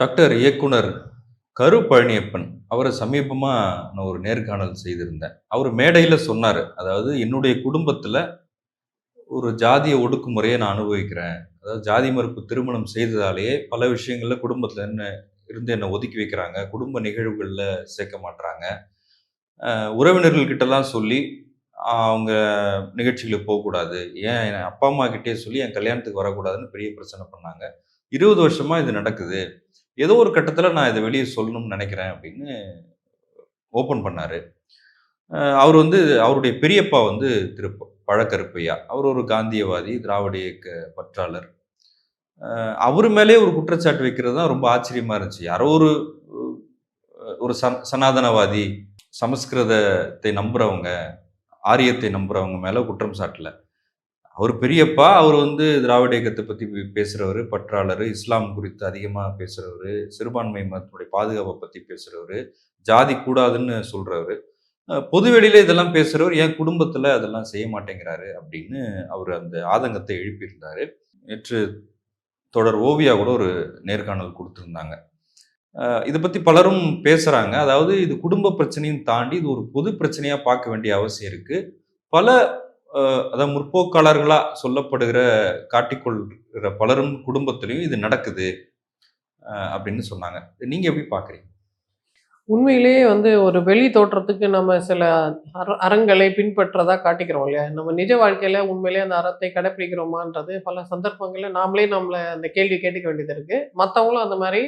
Doctor இயக்குனர் கரு பழனியப்பன். அவரை சமீபமாக நான் ஒரு நேர்காணல் செய்திருந்தேன். அவர் மேடையில் சொன்னார் அதாவது என்னுடைய குடும்பத்தில் ஒரு ஜாதிய ஒடுக்குமுறையை நான் அனுபவிக்கிறேன். அதாவது ஜாதி மறுப்பு திருமணம் செய்ததாலேயே பல விஷயங்களில் குடும்பத்தில் என்ன இருந்து என்னை ஒதுக்கி வைக்கிறாங்க. குடும்ப நிகழ்வுகளில் சேர்க்க மாட்றாங்க. உறவினர்கள்கிட்டலாம் சொல்லி அவங்க நிகழ்ச்சிகளுக்கு போகக்கூடாது. ஏன் என் அப்பா அம்மா கிட்டே சொல்லி என் கல்யாணத்துக்கு வரக்கூடாதுன்னு பெரிய பிரச்சனை பண்ணாங்க. இருபது வருஷமாக இது நடக்குது. ஏதோ ஒரு கட்டத்தில் நான் இதை வெளியே சொல்லணும்னு நினைக்கிறேன் அப்படின்னு ஓப்பன் பண்ணார். அவர் வந்து அவருடைய பெரியப்பா வந்து திரு பழக்கருப்பையா. அவர் ஒரு காந்தியவாதி திராவிட இயக்க பற்றாளர். அவர் மேலே ஒரு குற்றச்சாட்டு வைக்கிறது தான் ரொம்ப ஆச்சரியமாக இருந்துச்சு. யாரோ ஒரு ஒரு சன் சனாதனவாதி சமஸ்கிருதத்தை நம்புகிறவங்க ஆரியத்தை நம்புகிறவங்க மேலே குற்றம் சாட்டல. அவர் பெரியப்பா அவர் வந்து திராவிட இயக்கத்தை பற்றி பேசுகிறவர் பற்றாளர் இஸ்லாம் குறித்து அதிகமாக பேசுகிறவர் சிறுபான்மை மதத்தினுடைய பாதுகாப்பை பற்றி பேசுகிறவர் ஜாதி கூடாதுன்னு சொல்கிறவர் பொதுவெளியில் பொதுவெளியில இதெல்லாம் பேசுகிறவர் என் குடும்பத்தில் அதெல்லாம் செய்ய மாட்டேங்கிறாரு? அப்படின்னு அவர் அந்த ஆதங்கத்தை எழுப்பியிருந்தாரு. நேற்று தொடர் ஓவியா கூட ஒரு நேர்காணல் கொடுத்துருந்தாங்க. இதை பற்றி பலரும் பேசுகிறாங்க அதாவது இது குடும்ப பிரச்சனையும் தாண்டி இது ஒரு பொது பிரச்சனையாக பார்க்க வேண்டிய அவசியம் இருக்குது பல அதாவது முற்போக்காளர்களா சொல்லப்படுகிற காட்டிக்கொள்கிற பலரும் குடும்பத்திலையும் இது நடக்குது அப்படின்னு சொன்னாங்க. நீங்க எப்படி பாக்குறீங்க? உண்மையிலேயே வந்து ஒரு வெளி தோற்றத்துக்கு நம்ம சில அற அறங்களை பின்பற்றதா காட்டிக்கிறோம் இல்லையா? நம்ம நிஜ வாழ்க்கையில உண்மையிலேயே அந்த அறத்தை கடைப்பிடிக்கிறோமான்றது பல சந்தர்ப்பங்களில் நாமளே நம்மளை அந்த கேள்வி கேட்டுக்க வேண்டியது இருக்கு. மற்றவங்களும் அந்த மாதிரி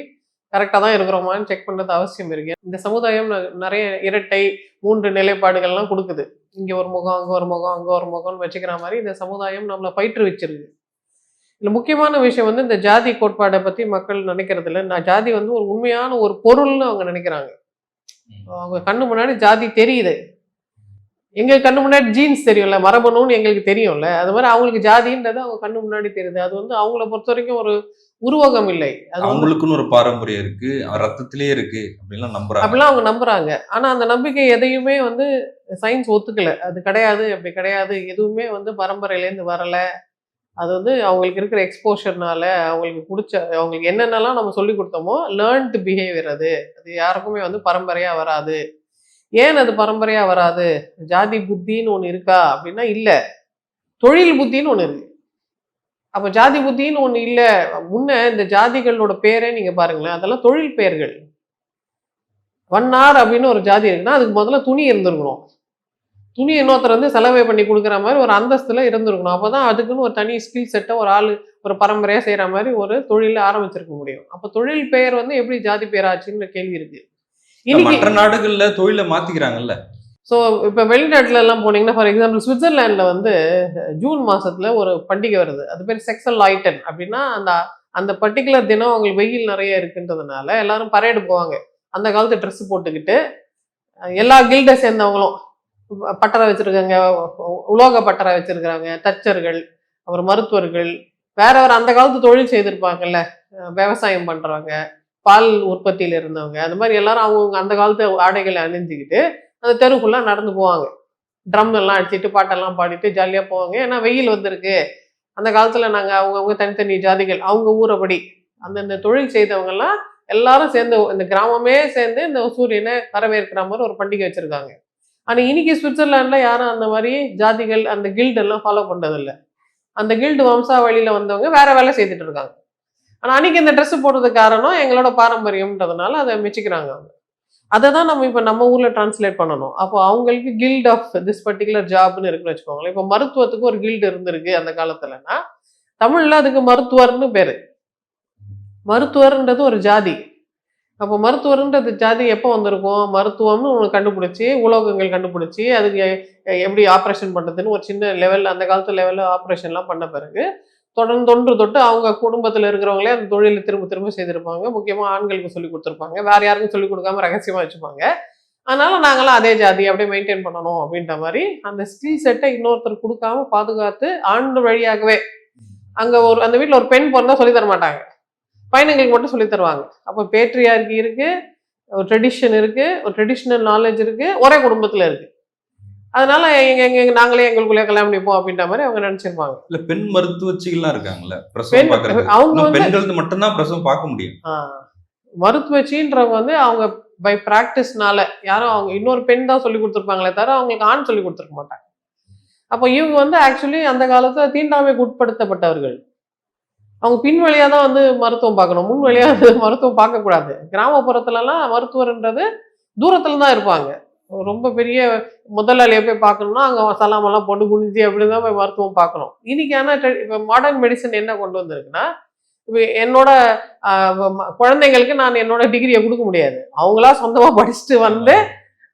கரெக்டாக தான் இருக்கிறோமான்னு செக் பண்ணுறது அவசியம் இருக்கு. இந்த சமுதாயம் நிறைய இரட்டை மூன்று நிலைப்பாடுகள்லாம் கொடுக்குது. இங்கே ஒரு முகம் அங்கே ஒரு முகம் அங்கே ஒரு முகம்னு வச்சுக்கிற மாதிரி இந்த சமுதாயம் நம்மளை பயிற்றுவிச்சிருக்கு. இதில் முக்கியமான விஷயம் வந்து இந்த ஜாதி கோட்பாடை பற்றி மக்கள் நினைக்கிறது இல்லை. நான் ஜாதி வந்து ஒரு உண்மையான ஒரு பொருள்னு அவங்க நினைக்கிறாங்க. அவங்க கண்ணு முன்னாடி ஜாதி தெரியுது. எங்க கண்ணு முன்னாடி ஜீன்ஸ் தெரியும்ல மரபணுன்னு எங்களுக்கு தெரியும்ல. அது மாதிரி அவங்களுக்கு ஜாதின்றது அவங்க கண்ணு முன்னாடி தெரியுது. அது வந்து அவங்கள பொறுத்த வரைக்கும் ஒரு உருவகம் இல்லை. அது அவங்களுக்குன்னு ஒரு பாரம்பரியம் இருக்கு. ரத்தத்திலேயே இருக்கு அப்படின்லாம் நம்புறாங்க. அப்படிலாம் அவங்க நம்புறாங்க. ஆனா அந்த நம்பிக்கை எதையுமே வந்து சயின்ஸ் ஒத்துக்கல. அது கிடையாது அப்படி கிடையாது. எதுவுமே வந்து பரம்பரையிலேருந்து வரல. அது வந்து அவங்களுக்கு இருக்கிற எக்ஸ்போஷர்னால அவங்களுக்கு பிடிச்ச அவங்களுக்கு என்னென்னலாம் நம்ம சொல்லி கொடுத்தோமோ லேர்ன்டு பிஹேவியர் அது. அது யாருக்குமே வந்து பரம்பரையா வராது. ஏன் அது பரம்பரையா வராது? ஜாதி புத்தின்னு ஒன்று இருக்கா அப்படின்னா இல்லை. தொழில் புத்தின்னு ஒன்று இருக்கு. அப்போ ஜாதி புத்தின்னு ஒன்று இல்லை. முன்ன இந்த ஜாதிகளோட பேரே நீங்க பாருங்களேன் அதெல்லாம் தொழில் பெயர்கள் வண்ணார் அப்படின்னு ஒரு ஜாதி இருக்குன்னா அதுக்கு முதல்ல துணி இருந்திருக்கணும். துணி இன்னொருத்தர் வந்து செலவை பண்ணி கொடுக்குற மாதிரி ஒரு அந்தஸ்துல இருந்திருக்கணும். அப்போதான் அதுக்குன்னு ஒரு தனி ஸ்கில் செட்டை ஒரு ஆள் ஒரு பரம்பரையாக செய்கிற மாதிரி ஒரு தொழிலை ஆரம்பிச்சிருக்க முடியும். அப்போ தொழில் பெயர் வந்து எப்படி ஜாதி பெயர் கேள்வி இருக்குது மற்ற நாடுகள்ல தொழிலை மாத்திக்கிறாங்கல்ல. ஸோ இப்போ வெளிநாட்டுல எல்லாம் போனீங்கன்னா ஃபார் எக்ஸாம்பிள் சுவிட்சர்லாண்டில் வந்து ஜூன் மாசத்துல ஒரு பண்டிகை வருது. அது பேர் செக்ஸல் லைட்டன் அப்படின்னா அந்த அந்த பர்டிகுலர் தினம் அவங்களுக்கு வெயில் நிறைய இருக்குன்றதுனால எல்லாரும் பரேடு போவாங்க. அந்த காலத்து ட்ரெஸ் போட்டுக்கிட்டு எல்லா கில்டை சேர்ந்தவங்களும் பட்டறை வச்சிருக்காங்க உலோக பட்டறை வச்சிருக்காங்க தச்சர்கள் அப்புறம் மருத்துவர்கள் வேற வேற அந்த காலத்து தொழில் செய்திருப்பாங்கல்ல விவசாயம் பண்றவங்க. பால் உற்பத்தியில் இருந்தவங்க. அந்த மாதிரி எல்லாரும் அவங்கவுங்க அந்த காலத்து ஆடைகளை அணிஞ்சிக்கிட்டு அந்த தெரு நடந்து போவாங்க. ட்ரம் எல்லாம் அடிச்சுட்டு பாட்டெல்லாம் பாடிட்டு ஜாலியாக போவாங்க. ஏன்னா வெயில் வந்திருக்கு. அந்த காலத்தில் நாங்கள் அவங்கவுங்க தனித்தனி ஜாதிகள் அவங்க ஊரபடி அந்தந்த தொழில் செய்தவங்கெல்லாம் எல்லாரும் சேர்ந்து இந்த கிராமமே சேர்ந்து இந்த சூரியனை வரவேற்கிற மாதிரி ஒரு பண்டிகை வச்சுருக்காங்க. ஆனால் இன்னைக்கு சுவிட்சர்லாண்டில் யாரும் அந்த மாதிரி ஜாதிகள் அந்த கில்டெல்லாம் ஃபாலோ பண்ணுறதில்ல அந்த கில்டு வம்சாவளியில் வந்தவங்க வேற வேலை செய்துட்டு இருக்காங்க. ஆனால் அன்னைக்கு இந்த ட்ரெஸ் போடுறதுக்கு காரணம் எங்களோட பாரம்பரியம்ன்றதுனால அதை மெச்சிக்கிறாங்க அவங்க. அதை தான் நம்ம இப்போ நம்ம ஊரில் டிரான்ஸ்லேட் பண்ணணும். அப்போ அவங்களுக்கு கில்ட் ஆஃப் திஸ் பர்டிகுலர் ஜாப்னு இருக்குன்னு வச்சுக்கோங்களேன். இப்போ மருத்துவத்துக்கு ஒரு கில்டு இருந்திருக்கு அந்த காலத்துலனா தமிழில் அதுக்கு மருத்துவர்னு பேர். மருத்துவர்ன்றது ஒரு ஜாதி. அப்போ மருத்துவர்ன்றது ஜாதி எப்போ வந்திருக்கும்? மருத்துவம்னு ஒன்று கண்டுபிடிச்சி உலோகங்கள் கண்டுபிடிச்சி அதுக்கு எப்படி ஆப்ரேஷன் பண்ணுறதுன்னு ஒரு சின்ன லெவலில் அந்த காலத்து லெவலில் ஆப்ரேஷன்லாம் பண்ண பிறகு தொடர்ந்து தொன்று தொட்டு அவங்க குடும்பத்தில் இருக்கிறவங்களே அந்த தொழிலை திரும்ப திரும்ப செய்திருப்பாங்க. முக்கியமாக ஆண்களுக்கு சொல்லி கொடுத்துருப்பாங்க. வேற யாருக்கும் சொல்லி கொடுக்காம ரகசியமாக வச்சுப்பாங்க. அதனால நாங்களாம் அதே ஜாதி அப்படியே மெயின்டைன் பண்ணணும் அப்படின்ற மாதிரி அந்த ஸ்கில் செட்டை இன்னொருத்தர் கொடுக்காம பாதுகாத்து ஆண்டு வழியாகவே அங்கே ஒரு அந்த வீட்டில் ஒரு பெண் பிறந்தா சொல்லி தர மாட்டாங்க. பையனுங்களுக்கு மட்டும் சொல்லி தருவாங்க. அப்போ பேட்ரியார்கி இருக்கு ஒரு ட்ரெடிஷன் இருக்கு ஒரு ட்ரெடிஷ்னல் நாலேஜ் இருக்கு ஒரே குடும்பத்தில் இருக்கு. அதனால எங்க எங்க நாங்களே எங்களுக்குள்ளே கல்யாணம் பண்ணிப்போம் அப்படின்ற மாதிரி அவங்க நினைச்சிருப்பாங்க இல்ல பெண் மருத்துவச்சிகள்லாம் இருக்காங்கல்ல பிரசவம் பாக்குறது அவங்க பெண்களுக்கு மட்டும்தான் பிரசவம் பார்க்க முடியும். மருத்துவச்சின்றவங்க வந்து அவங்க பை ப்ராக்டிஸ்னால யாரும் அவங்க இன்னொரு பெண் தான் சொல்லி கொடுத்துருப்பாங்களே தவிர அவங்களுக்கு ஆண் சொல்லி கொடுத்துருக்க மாட்டாங்க. அப்போ இவங்க வந்து ஆக்சுவலி அந்த காலத்துல தீண்டாமைக்கு உட்படுத்தப்பட்டவர்கள். அவங்க பின் வழியா தான் வந்து மருத்துவம் பார்க்கணும். முன் வழியா வந்து மருத்துவம் பார்க்கக்கூடாது கிராமப்புறத்துலலாம் மருத்துவர்ன்றது தூரத்துல தான் இருப்பாங்க. ரொம்ப பெரிய முதலாளியை போய் பார்க்கணும்னா அங்கே சலாமெல்லாம் போட்டு குனிஞ்சு அப்படி தான் போய் மருத்துவம் பார்க்கணும். இன்னைக்கு ஆனால் இப்போ மாடர்ன் மெடிசன் என்ன கொண்டு வந்திருக்குன்னா இப்போ என்னோட குழந்தைங்களுக்கு நான் என்னோட டிகிரியை கொடுக்க முடியாது. அவங்களா சொந்தமாக படிச்சுட்டு வந்து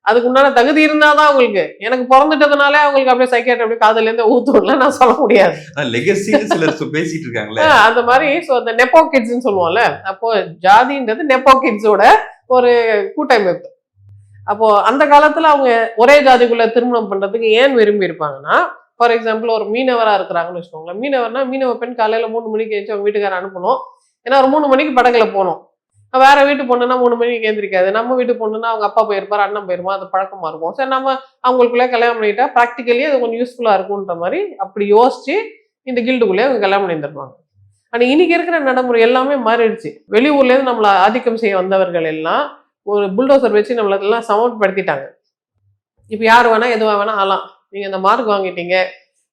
அதுக்கு உண்டான தகுதி இருந்தாதான் அவங்களுக்கு. எனக்கு பிறந்துட்டதுனாலே அவங்களுக்கு அப்படியே சைக்கியாட்ரி அப்படியே காதுல இருந்து ஊத்துடல நான் சொல்ல முடியாது. லெகசின்னு சிலர் சொ- பேசிட்டு இருக்காங்களே. அந்த மாதிரி ஸோ அந்த நெப்போ கிட்ஸ்ன்னு சொல்லுவோம்ல அப்போ ஜாதின்றது நெப்போ கிட்ஸோட ஒரு கூட்டமைப்பு. அப்போ அந்த காலத்துல அவங்க ஒரே ஜாதிக்குள்ள திருமணம் பண்றதுக்கு ஏன் விரும்பி இருப்பாங்கன்னா ஃபார் எக்ஸாம்பிள் ஒரு மீனவரா இருக்கிறாங்கன்னு வச்சுக்கோங்களேன். மீனவர்னா மீனவ பெண் காலையில மூணு மணிக்கு எழுந்து அவங்க வீட்டுக்கார அனுப்பணும். ஏன்னா ஒரு மூணு மணிக்கு படகுல போகணும். வேற வீட்டு பொண்ணுன்னா மூணு மணிக்கு எழுந்திரிக்காது நம்ம வீட்டு பொண்ணுன்னா அவங்க அப்பா போயிருப்பாரு அண்ணன் போயிருமா அது பழக்கமா இருக்கும். சரி நம்ம அவங்களுக்குள்ளே கல்யாணம் பண்ணிட்டா ப்ராக்டிக்கலி அது கொஞ்சம் யூஸ்ஃபுல்லா இருக்கும்ன்ற மாதிரி அப்படி யோசிச்சு இந்த கில்டுக்குள்ளேயே அவங்க கல்யாணம் பண்ணியிருந்திருப்பாங்க. ஆனால் இன்னைக்கு இருக்கிற நடைமுறை எல்லாமே மாறிடுச்சு. வெளியூர்லேருந்து நம்மளை ஆதிக்கம் செய்ய வந்தவர்கள் எல்லாம் ஒரு புல்டோசர் வச்சு நம்மளெல்லாம் சமன்படுத்திட்டாங்க இப்போ யார் வேணால் எதுவாக வேணால் ஆகலாம் நீங்கள் இந்த மார்க் வாங்கிட்டீங்க.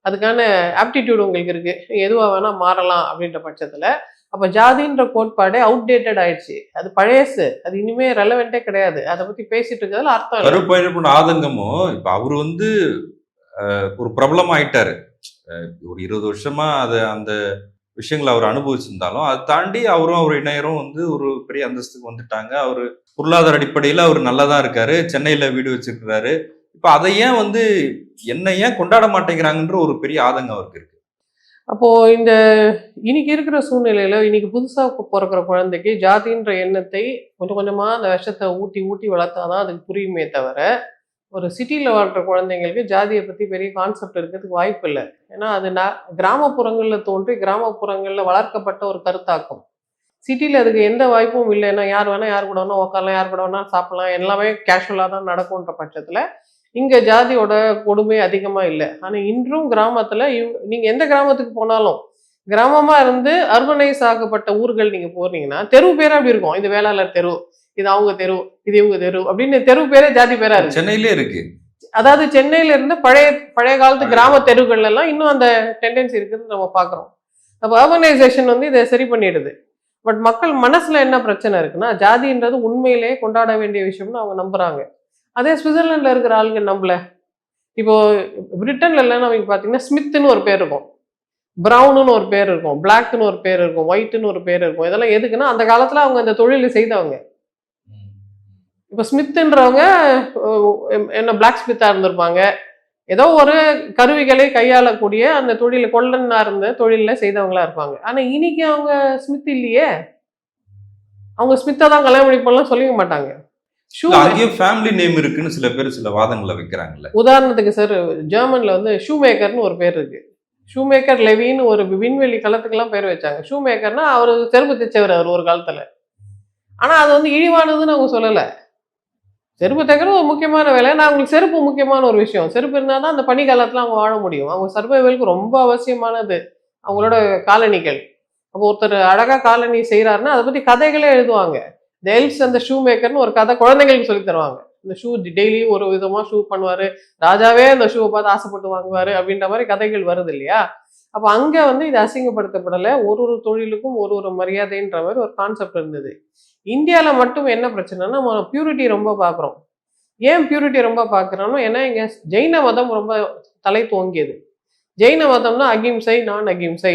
அதுக்கான ஆப்டிடியூட் உங்களுக்கு இருக்குது நீங்கள் எதுவாக வேணால் மாறலாம் அப்படின்ற பட்சத்தில் அப்போ ஜாதின்ற கோட்பாடே அவுடேட்டட் ஆயிடுச்சு. அது பழையசு. அது இனிமே ரெலவெண்ட்டே கிடையாது. அதை பற்றி பேசிட்டு இருக்கிறதுல அர்த்தம் இல்லை. ஆதங்கமும் இப்போ அவர் வந்து ஒரு பிரபலம் ஆயிட்டாரு ஒரு இருபது வருஷமா அது அந்த விஷயங்களை அவர் அனுபவிச்சிருந்தாலும் அதை தாண்டி அவரும் அவர் இணையரும் வந்து ஒரு பெரிய அந்தஸ்துக்கு வந்துட்டாங்க. அவர் பொருளாதார அடிப்படையில் அவர் நல்லா தான் இருக்காரு. சென்னையில் வீடு வச்சிருக்கிறாரு. இப்போ அதை ஏன் வந்து என்ன ஏன் கொண்டாட மாட்டேங்கிறாங்கன்ற ஒரு பெரிய ஆதங்கம் அவருக்கு இருக்கு. அப்போ இந்த இன்னைக்கு இருக்கிற சூழ்நிலையில இன்னைக்கு புதுசாக பிறக்கிற குழந்தைக்கு ஜாதின்ற எண்ணத்தை கொஞ்சம் கொஞ்சமாக அந்த விஷத்தை ஊட்டி ஊட்டி வளர்த்தாதான் அதுக்கு புரியுமே தவிர ஒரு சிட்டியில் வாழ்கிற குழந்தைங்களுக்கு ஜாதியை பற்றி பெரிய கான்செப்ட் இருக்கிறதுக்கு வாய்ப்பு இல்லை. ஏன்னா அது ந- கிராமப்புறங்களில் தோன்றி கிராமப்புறங்களில் வளர்க்கப்பட்ட ஒரு கருத்தாக்கம். சிட்டியில் அதுக்கு எந்த வாய்ப்பும் இல்லைன்னா யார் வேணால் யார் கூட வேணால் உட்காரலாம் யார் கூட வேணால் சாப்பிடலாம். எல்லாமே கேஷுவலாக தான் நடக்கும்ன்ற பட்சத்தில் இங்கே ஜாதியோட கொடுமை அதிகமாக இல்லை. ஆனால் இன்றும் கிராமத்தில் இவ் நீங்கள் எந்த கிராமத்துக்கு போனாலும் கிராமமாக இருந்து அர்பனைஸ் ஆகப்பட்ட ஊர்கள் நீங்கள் போனீங்கன்னா தெரு பேராக அப்படி இருக்கும்? இந்த வேளாளர் தெரு. இது அவங்க தெரு இது இவங்க தெரு அப்படின்னு தெரு பேரே ஜாதி பேரா இருக்கு. சென்னையிலே இருக்கு. அதாவது சென்னையில இருந்து பழைய பழைய காலத்து கிராம தெருக்கள்ல எல்லாம் இன்னும் அந்த டெண்டன்சி இருக்குன்னு நம்ம பாக்குறோம் அப்போ அர்பனைசேஷன் வந்து இதை சரி பண்ணிடுது. பட் மக்கள் மனசுல என்ன பிரச்சனை இருக்குன்னா ஜாதின்றது உண்மையிலேயே கொண்டாட வேண்டிய விஷயம்னு அவங்க நம்புறாங்க. அதே சுவிட்சர்லாந்துல இருக்கிற ஆளுங்க நம்பல. இப்போ பிரிட்டன்ல எல்லாம் நமக்கு பாத்தீங்கன்னா ஸ்மித்னு ஒரு பேர் இருக்கும். ப்ரௌனுன்னு ஒரு பேர் இருக்கும். பிளாக்னு ஒரு பேர் இருக்கும். ஒயிட்னு ஒரு பேர் இருக்கும். இதெல்லாம் எதுக்குன்னா அந்த காலத்துல அவங்க அந்த தொழிலை செய்தவங்க. இப்போ ஸ்மித்ன்றவங்க அஹ், என்ன பிளாக் ஸ்மித்தாக இருந்திருப்பாங்க. ஏதோ ஒரு கருவிகளை கையாளக்கூடிய அந்த தொழில் கொள்ளனா இருந்த தொழிலில் செய்தவங்களா இருப்பாங்க. ஆனால் இன்னைக்கு அவங்க ஸ்மித் இல்லையே. அவங்க ஸ்மித்தை தான் கல்யாணம் பண்ணிப்போம்லாம் சொல்லிக்க மாட்டாங்க. அங்கேயும் ஃபேமிலி நேம் இருக்குன்னு சில பேர் சில வாதங்களை வைக்கிறாங்கல்ல. உதாரணத்துக்கு சார் ஜெர்மன்ல வந்து ஷூ மேக்கர்னு ஒரு பேர் இருக்கு. ஷூ மேக்கர் லெவின்னு ஒரு விண்வெளி களத்துக்கெல்லாம் பேர் வச்சாங்க. ஷூ மேக்கர்னா அவர் செருப்பு தைச்சவர் அவர் ஒரு காலத்துல. ஆனா அது வந்து இழிவானதுன்னு அவங்க சொல்லல. செருப்பு தைக்கிறது ஒரு முக்கியமான வேலை. நான் அவங்களுக்கு செருப்பு முக்கியமான ஒரு விஷயம். செருப்பு இருந்தால் தான் அந்த பனி அவங்க வாழ முடியும். அவங்க சர்வைவலுக்கு ரொம்ப அவசியமானது அவங்களோட காலணிகள். அப்போ ஒருத்தர் அழகாக காலணி செய்கிறாருன்னா அதை பற்றி கதைகளே எழுதுவாங்க. இந்த எல்ஸ் அந்த ஷூ மேக்கர்னு ஒரு கதை குழந்தைங்களுக்கு சொல்லி தருவாங்க. இந்த ஷூ டெய்லி ஒரு விதமாக ஷூ பண்ணுவாரு. ராஜாவே அந்த ஷூவை பார்த்து ஆசைப்பட்டு வாங்குவாரு அப்படின்ற மாதிரி கதைகள் வருது இல்லையா? அப்போ அங்கே வந்து இது அசிங்கப்படுத்தப்படலை. ஒரு ஒரு தொழிலுக்கும் ஒரு ஒரு மரியாதைன்ற மாதிரி ஒரு கான்செப்ட் இருந்தது. இந்தியாவில் மட்டும் என்ன பிரச்சனைனா நம்ம பியூரிட்டி ரொம்ப பார்க்குறோம் ஏன் பியூரிட்டி ரொம்ப பார்க்குறோம்னா ஏன்னா இங்கே ஜெயின மதம் ரொம்ப தலை தோங்கியது. ஜெயின மதம்னா அகிம்சை நான் அகிம்சை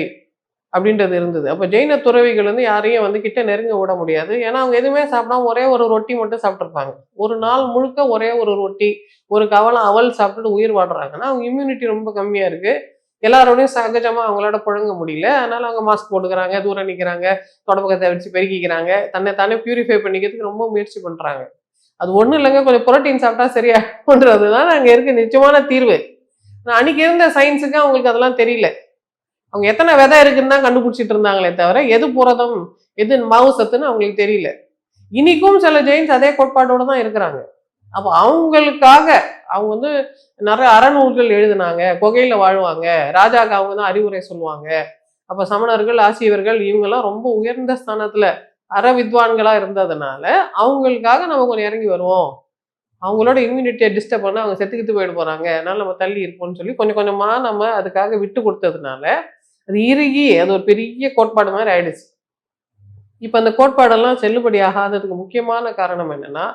அப்படின்றது இருந்தது. அப்போ ஜெயின துறவிகள் வந்து யாரையும் வந்து கிட்ட நெருங்க விட முடியாது. ஏன்னா அவங்க எதுவுமே சாப்பிடாம ஒரே ஒரு ரொட்டி மட்டும் சாப்பிட்ருப்பாங்க ஒரு நாள் முழுக்க ஒரே ஒரு ரொட்டி ஒரு கவலம் அவல் சாப்பிட்டுட்டு உயிர் வாடுறாங்கன்னா அவங்க இம்யூனிட்டி ரொம்ப கம்மியாக இருக்குது எல்லாரோடையும் சகஜமா அவங்களோட புழங்க முடியல. அதனால அவங்க மாஸ்க் போட்டுக்கிறாங்க தூரம் நிற்கிறாங்க தொடப்பக்கத்தை வச்சு பெருக்கிக்கிறாங்க. தன்னை தானே பியூரிஃபை பண்ணிக்கிறதுக்கு ரொம்ப முயற்சி பண்றாங்க. அது ஒன்றும் இல்லைங்க கொஞ்சம் புரோட்டீன் சாப்பிட்டா சரியாகுன்றது தான் அங்கே இருக்க நிச்சயமான தீர்வு. அன்னைக்கு இருந்த சயின்ஸுக்கு அவங்களுக்கு அதெல்லாம் தெரியல. அவங்க எத்தனை விதை இருக்குன்னு தான் கண்டுபிடிச்சிட்டு இருந்தாங்களே தவிர எது புரதம் எது மாவு சத்துன்னு அவங்களுக்கு தெரியல. இன்னைக்கும் சில ஜெயின்ஸ் அதே கோட்பாடோட தான் இருக்கிறாங்க. அப்போ அவங்களுக்காக அவங்க வந்து நிறைய அறநூல்கள் எழுதினாங்க குகையில வாழ்வாங்க ராஜாக்கு அவங்க தான் அறிவுரை சொல்லுவாங்க. அப்ப சமணர்கள் ஆசியவர்கள் இவங்கெல்லாம் ரொம்ப உயர்ந்த ஸ்தானத்துல அற வித்வான்களா இருந்ததுனால அவங்களுக்காக நம்ம கொஞ்சம் இறங்கி வருவோம். அவங்களோட இம்யூனிட்டியை டிஸ்டர்ப் பண்ண அவங்க செத்துக்கிட்டு போயிட போறாங்க. அதனால நம்ம தள்ளி இருப்போம்னு சொல்லி கொஞ்சம் கொஞ்சமா நம்ம அதுக்காக விட்டு கொடுத்ததுனால அது இறுகி அது ஒரு பெரிய கோட்பாடு மாதிரி ஆயிடுச்சு. இப்போ அந்த கோட்பாடெல்லாம் செல்லுபடி ஆகாததுக்கு முக்கியமான காரணம் என்னன்னா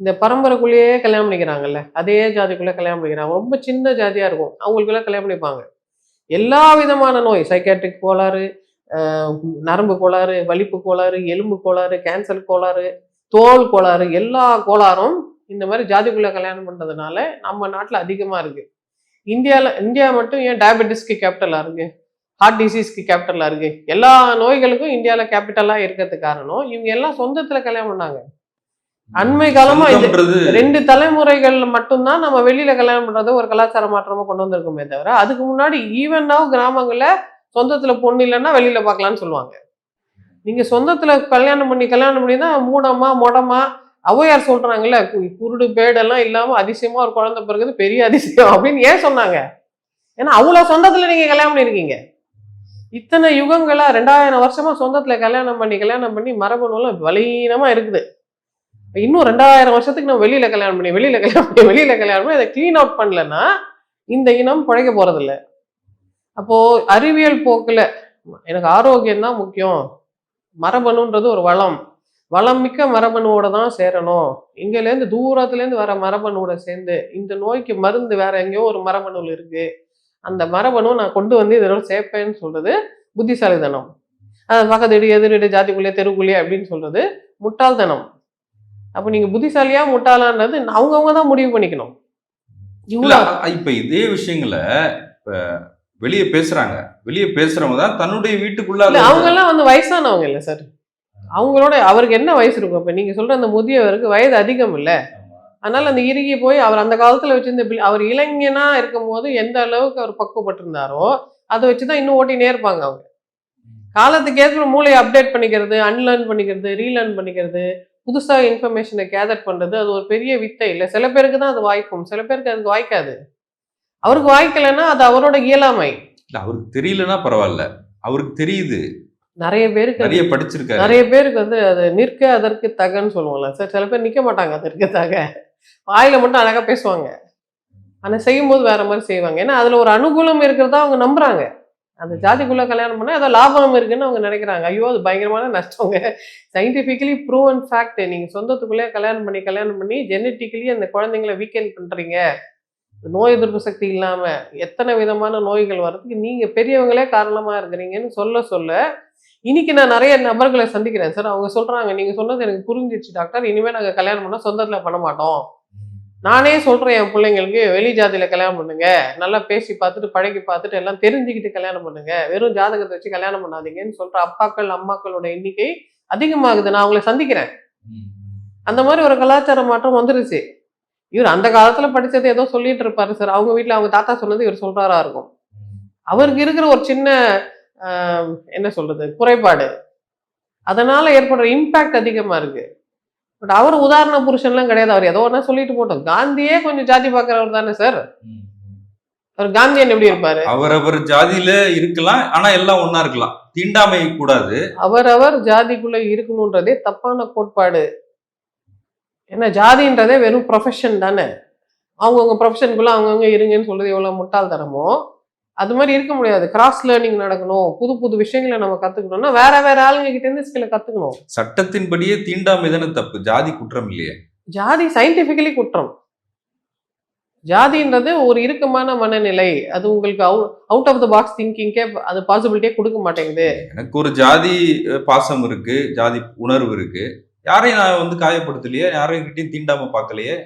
இந்த பரம்பரைக்குள்ளேயே கல்யாணம் பண்ணிக்கிறாங்கல்ல அதே ஜாதிக்குள்ளே கல்யாணம் பண்ணிக்கிறாங்க. ரொம்ப சின்ன ஜாதியாக இருக்கும். அவங்களுக்குள்ள கல்யாணம் பண்ணிப்பாங்க. எல்லா விதமான நோய் சைக்காட்ரிக் கோளாறு நரம்பு கோளாறு வலிப்பு கோளாறு எலும்பு கோளாறு கேன்சர் கோளாறு தோல் கோளாறு எல்லா கோளாறும் இந்த மாதிரி ஜாதிக்குள்ளே கல்யாணம் பண்ணுறதுனால நம்ம நாட்டில் அதிகமாக இருக்குது இந்தியாவில் இந்தியா மட்டும் ஏன் டயபெட்டிஸ்க்கு கேபிட்டலாக இருக்குது ஹார்ட் டிசீஸ்க்கு கேபிட்டலாக இருக்கு? எல்லா நோய்களுக்கும் இந்தியாவில் கேபிட்டலாக இருக்கிறதுக்கு காரணம் இவங்க எல்லாம் சொந்தத்தில் கல்யாணம் பண்ணாங்க. அண்மை காலமா இது சொந்தம்ன்றது ரெண்டு தலைமுறைகள் மட்டும்தான் நம்ம வெளியில கல்யாணம் பண்றது ஒரு கலாச்சார மாற்றமா கொண்டு வந்திருக்கோமே தவிர அதுக்கு முன்னாடி ஈவனாவும் கிராமங்கள்ல சொந்தத்துல பொண்ணு இல்லைன்னா வெளியில பார்க்கலாம்னு சொல்லுவாங்க. நீங்க சொந்தத்துல கல்யாணம் பண்ணி கல்யாணம் பண்ணி தான் மூடமா மொடமா ஔவையார் சொல்றாங்கல்ல குருடு பேடெல்லாம் இல்லாம அதிசயமா ஒரு குழந்தை பிறகுது பெரிய அதிசயம் அப்படின்னு ஏன் சொன்னாங்க? ஏன்னா அவ்வளவு சொந்தத்துல நீங்க கல்யாணம் பண்ணிருக்கீங்க இத்தனை யுகங்களா ரெண்டாயிரம் வருஷமா சொந்தத்துல கல்யாணம் பண்ணி கல்யாணம் பண்ணி மரபு நூலும் பலீனமா இருக்குது. இன்னும் ரெண்டாயிரம் வருஷத்துக்கு நம்ம வெளியில கல்யாணம் பண்ணி வெளியில கல்யாணம் பண்ணி வெளியில கல்யாணம் பண்ணி அதை கிளீன் அவுட் பண்ணலன்னா இந்த இனம் பிழைக்க போறதில்ல. அப்போ அறிவியல் போக்குல எனக்கு ஆரோக்கியம் தான் முக்கியம். மரபணுன்றது ஒரு வளம். வளம் மிக்க மரபணுவோட தான் சேரணும். இங்கேருந்து தூரத்துலேருந்து வர மரபணுவோட சேர்ந்து இந்த நோய்க்கு மருந்து வேற எங்கேயோ ஒரு மரபணுவில் இருக்கு. அந்த மரபணு நான் கொண்டு வந்து இதோட சேர்ப்பேன்னு சொல்றது புத்திசாலித்தனம். அது பக்கத்து எதிரிடு ஜாதிக்குள்ளே தெருக்குள்ளே அப்படின்னு சொல்றது முட்டாள்தனம். அப்போ நீங்க புத்திசாலியா முட்டாளான்றது அவங்கவுங்க தான் முடிவு பண்ணிக்கணும். இப்ப இதே விஷயங்களை இப்ப வெளியே பேசுறாங்க. வெளியே பேசுறவங்க தான் தன்னுடைய வீட்டுக்குள்ள அவங்க எல்லாம் வந்து வயசானவங்க இல்ல சார் அவங்களோட அவருக்கு என்ன வயசு இருக்கும்? இப்ப நீங்க சொல்ற அந்த முதியவருக்கு வயது அதிகம் இல்ல. அதனால அந்த இறுகி போய் அவர் அந்த காலத்துல வச்சிருந்த அவர் இளைஞனா இருக்கும்போது எந்த அளவுக்கு அவர் பக்குவப்பட்டிருந்தாரோ அதை வச்சுதான் இன்னும் ஓட்டினே இருப்பாங்க அவங்க. காலத்துக்கு ஏற்ற மூளையை அப்டேட் பண்ணிக்கிறது அன்லேர்ன் பண்ணிக்கிறது ரீலேர்ன் பண்ணிக்கிறது புதுசா இன்ஃபர்மேஷனை கேதர் பண்றது அது ஒரு பெரிய வித்தை இல்லை. சில பேருக்கு தான் அது வாய்க்கும். சில பேருக்கு அது வாய்க்காது. அவருக்கு வாய்க்கலைன்னா அது அவரோட இயலாமை. இல்ல அவருக்கு தெரியலன்னா பரவாயில்ல. அவருக்கு தெரியுது. நிறைய பேருக்கு நிறைய படிச்சிருக்காரு. நிறைய பேருக்கு வந்து அது நிற்க அதற்கு தகன்னு சொல்லுவாங்கல்ல சார் சில பேர் நிக்க மாட்டாங்க அதற்கு தக. வாயில மட்டும் அழகா பேசுவாங்க. ஆனா செய்யும்போது வேற மாதிரி செய்வாங்க. ஏன்னா அதுல ஒரு அனுகூலம் இருக்கிறதா அவங்க நம்புறாங்க. அந்த ஜாதிக்குள்ள கல்யாணம் பண்ணா ஏதோ லாபம் இருக்குன்னு அவங்க நினைக்கிறாங்க. ஐயோ அது பயங்கரமான நஷ்டங்க. சயின்டிஃபிக்கலி ப்ரூவன் ஃபேக்ட் நீங்க சொந்தத்துக்குள்ளே கல்யாணம் பண்ணி கல்யாணம் பண்ணி ஜெனட்டிக்கலி அந்த குழந்தைங்களை வீக்கெண்ட் பண்றீங்க. நோய் எதிர்ப்பு சக்தி இல்லாம எத்தனை விதமான நோய்கள் வர்றதுக்கு நீங்க பெரியவங்களே காரணமா இருக்கிறீங்கன்னு சொல்ல சொல்ல இன்னைக்கு நான் நிறைய நபர்களை சந்திக்கிறேன். சார் அவங்க சொல்றாங்க நீங்க சொன்னது எனக்கு புரிஞ்சிருச்சு டாக்டர். இனிமே நாங்க கல்யாணம் பண்ணா சொந்தத்துல பண்ண மாட்டோம். நானே சொல்றேன் என் பிள்ளைங்களுக்கு வெளி ஜாதியில் கல்யாணம் பண்ணுங்க. நல்லா பேசி பார்த்துட்டு பழகி பார்த்துட்டு எல்லாம் தெரிஞ்சுக்கிட்டு கல்யாணம் பண்ணுங்க. வெறும் ஜாதகத்தை வச்சு கல்யாணம் பண்ணாதீங்கன்னு சொல்ற அப்பாக்கள் அம்மாக்களோட எண்ணிக்கை அதிகமாகுது. நான் அவங்களை சந்திக்கிறேன். அந்த மாதிரி ஒரு கலாச்சார மாற்றம் வந்துருச்சு. இவர் அந்த காலத்துல படிச்சது ஏதோ சொல்லிட்டு இருப்பாரு சார். அவங்க வீட்டில் அவங்க தாத்தா சொன்னது இவர் சொல்றாரா இருக்கும். அவருக்கு இருக்கிற ஒரு சின்ன ஆஹ், என்ன சொல்றது குறைபாடு. அதனால ஏற்படுற இம்பாக்ட் அதிகமா இருக்கு. பட் அவர் உதாரண புருஷன்லாம் கிடையாது. அவர் ஏதோ ஒன்றா சொல்லிட்டு போட்டோம். காந்தியே கொஞ்சம் ஜாதி பார்க்குறவர் தானே சார் அவர் காந்தியன் எப்படி இருப்பாரு? அவரவர் ஜாதியில இருக்கலாம் ஆனா எல்லாம் ஒண்ணா இருக்கலாம். தீண்டாமை கூடாது. அவரவர் ஜாதிக்குள்ள இருக்கணுன்றதே தப்பான கோட்பாடு. ஏன்னா ஜாதின்றதே வெறும் ப்ரொஃபஷன் தானே. அவங்கவுங்க ப்ரொஃபஷனுக்குள்ள அவங்கவுங்க இருங்கன்னு சொல்றது எவ்வளவு முட்டாள்தனமோ அது மாதிரி இருக்க முடியாது. கிராஸ் லேர்னிங் நடக்கணும். புது புது விஷயங்களை நம்ம கத்துக்கணும்னா வேற வேற ஆளுங்க கிட்ட இருந்து ஸ்கில்ல கத்துக்கணும். சட்டத்தின்படியே தீண்டாமை தானே தப்பு. ஜாதி குற்றம் இல்லையே. ஜாதி சயின்டிபிக்கலி குற்றம். ஜாதின்றது ஒரு இறுக்கமான மனநிலை. அது உங்களுக்கு அவுட் ஆஃப் த பாக்ஸ் திங்கிங்கே அது பாசிபிலிட்டியே கொடுக்க மாட்டேங்குது. எனக்கு ஒரு ஜாதி பாசம் இருக்கு. ஜாதி உணர்வு இருக்கு. யாரையும் நான் வந்து காயப்படுத்தலையே. யாரையும் கிட்டயும் தீண்டாம பார்க்கலையே.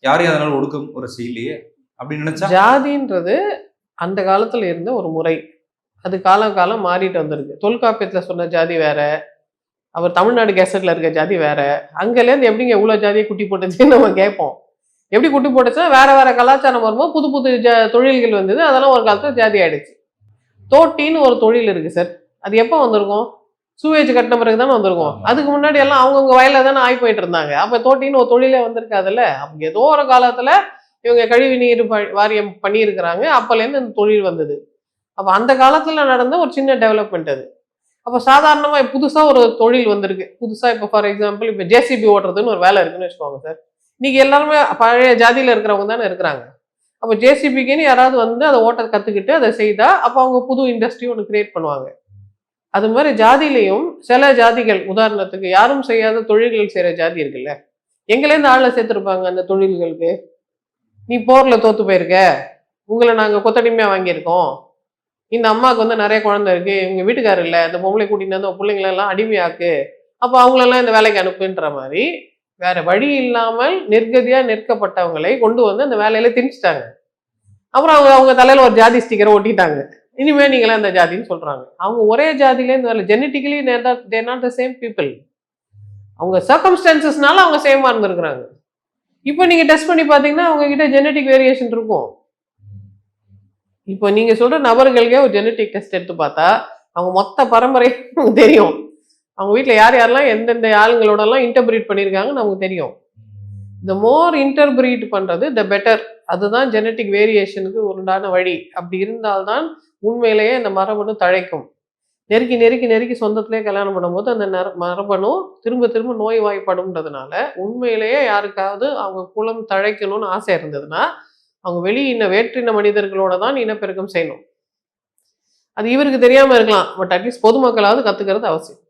யாரையும் அதனால ஒடுக்கம் ஒரு செய்யலையே. அப்படின்னு நினைச்சா? ஜாதின்றது அந்த காலத்துல இருந்த ஒரு முறை. அது காலம் காலம் மாறிட்டு வந்திருக்கு. தொல்காப்பியத்துல சொன்ன ஜாதி வேற. அவர் தமிழ்நாடு கேசட்ல இருக்க ஜாதி வேற. அங்கேருந்து எப்படிங்க இவ்வளவு ஜாதியை குட்டி போட்டுச்சுன்னு நம்ம கேட்போம். எப்படி குட்டி போட்டுச்சுன்னா வேற வேற கலாச்சாரம் வரும்போது புது புது ஜ தொழில்கள் வந்தது. அதெல்லாம் ஒரு காலத்துல ஜாதி ஆயிடுச்சு. தோட்டின்னு ஒரு தொழில் இருக்கு சார். அது எப்போ வந்திருக்கும்? சூவேஜ் கட்டின பிறகு தானே வந்திருக்கும். அதுக்கு முன்னாடி எல்லாம் அவங்கவுங்க வயல்ல தானே ஆகி போயிட்டு இருந்தாங்க. அப்ப தோட்டின்னு ஒரு தொழிலே வந்திருக்காதுல்ல? அப்ப ஏதோ ஒரு காலத்துல இவங்க கழிவு நீர் ப- வாரியம் பண்ணியிருக்கிறாங்க. அப்போலேருந்து இந்த தொழில் வந்தது. அப்போ அந்த காலத்தில் நடந்த ஒரு சின்ன டெவலப்மெண்ட் அது. அப்போ சாதாரணமாக புதுசாக ஒரு தொழில் வந்திருக்கு. புதுசாக இப்போ ஃபார் எக்ஸாம்பிள் இப்போ ஜேசிபி ஓட்டுறதுன்னு ஒரு வேலை இருக்குன்னு வச்சுக்கோங்க சார். இன்னைக்கு எல்லாருமே பழைய ஜாதியில் இருக்கிறவங்க தானே இருக்கிறாங்க. அப்போ ஜேசிபிக்குன்னு யாராவது வந்து அதை ஓட்ட கற்றுக்கிட்டு அதை செய்தால் அப்போ அவங்க புது இண்டஸ்ட்ரி ஒன்று கிரியேட் பண்ணுவாங்க. அது மாதிரி ஜாதியிலையும் சில ஜாதிகள் உதாரணத்துக்கு யாரும் செய்யாத தொழில்கள் செய்கிற ஜாதி இருக்குல்ல. எங்கேருந்து ஆளை சேர்த்துருப்பாங்க அந்த தொழில்களுக்கு? நீ போரில் தோற்று போயிருக்க. உங்களை நாங்கள் கொத்தடிமையாக வாங்கியிருக்கோம். இந்த அம்மாவுக்கு வந்து நிறைய குழந்தை இருக்கு. இவங்க வீட்டுக்காரர் இல்லை. இந்த பொம்பளை கூட்டிட்டு வந்து பிள்ளைங்களெல்லாம் அடிமையாக்கு. அப்போ அவங்களெல்லாம் இந்த வேலைக்கு அனுப்புன்ற மாதிரி வேற வழி இல்லாமல் நிர்கதியாக நிற்கப்பட்டவங்களை கொண்டு வந்து அந்த வேலையில திணிச்சிட்டாங்க. அப்புறம் அவங்க அவங்க தலையில ஒரு ஜாதி ஸ்டிக்கரை ஒட்டிட்டாங்க. இனிமே நீங்களாம் இந்த ஜாதின்னு சொல்றாங்க. அவங்க ஒரே ஜாதியிலேருந்து வரல genetically they're not the same people அவங்க சர்க்கம்ஸ்டான்சஸ்னால அவங்க சேமாக இருந்திருக்கிறாங்க இப்போ நீங்க டெஸ்ட் பண்ணி பார்த்தீங்கன்னா அவங்க கிட்ட ஜெனட்டிக் வேரியேஷன் இருக்கும். இப்போ நீங்க சொல்ற நபர்களுக்கே ஒரு ஜெனட்டிக் டெஸ்ட் எடுத்து பார்த்தா அவங்க மொத்த பரம்பரை நமக்கு தெரியும். அவங்க வீட்டில் யார் யாரெல்லாம் எந்தெந்த ஆளுங்களோடலாம் இன்டர்பிரீட் பண்ணியிருக்காங்கன்னு நமக்கு தெரியும். த மோர் இன்டர்பிரீட் பண்ணுறது த பெட்டர் அதுதான் ஜெனட்டிக் வேரியேஷனுக்கு உண்டான வழி. அப்படி இருந்தால்தான் உண்மையிலேயே இந்த மரபணு தழைக்கும். நெருக்கி நெருக்கி நெருக்கி சொந்தத்திலே கல்யாணம் பண்ணும்போது அந்த நர மரபணு திரும்ப திரும்ப நோய் வாய்ப்படும்ன்றதுனால உண்மையிலேயே யாருக்காவது அவங்க குலம் தழைக்கணும்னு ஆசை இருந்ததுன்னா அவங்க வெளி இன வேற்றின மனிதர்களோட தான் இனப்பெருக்கம் செய்யணும். அது இவருக்கு தெரியாமல் இருக்கலாம் பட் அட்லீஸ்ட் பொதுமக்களாவது கற்றுக்கிறது அவசியம்.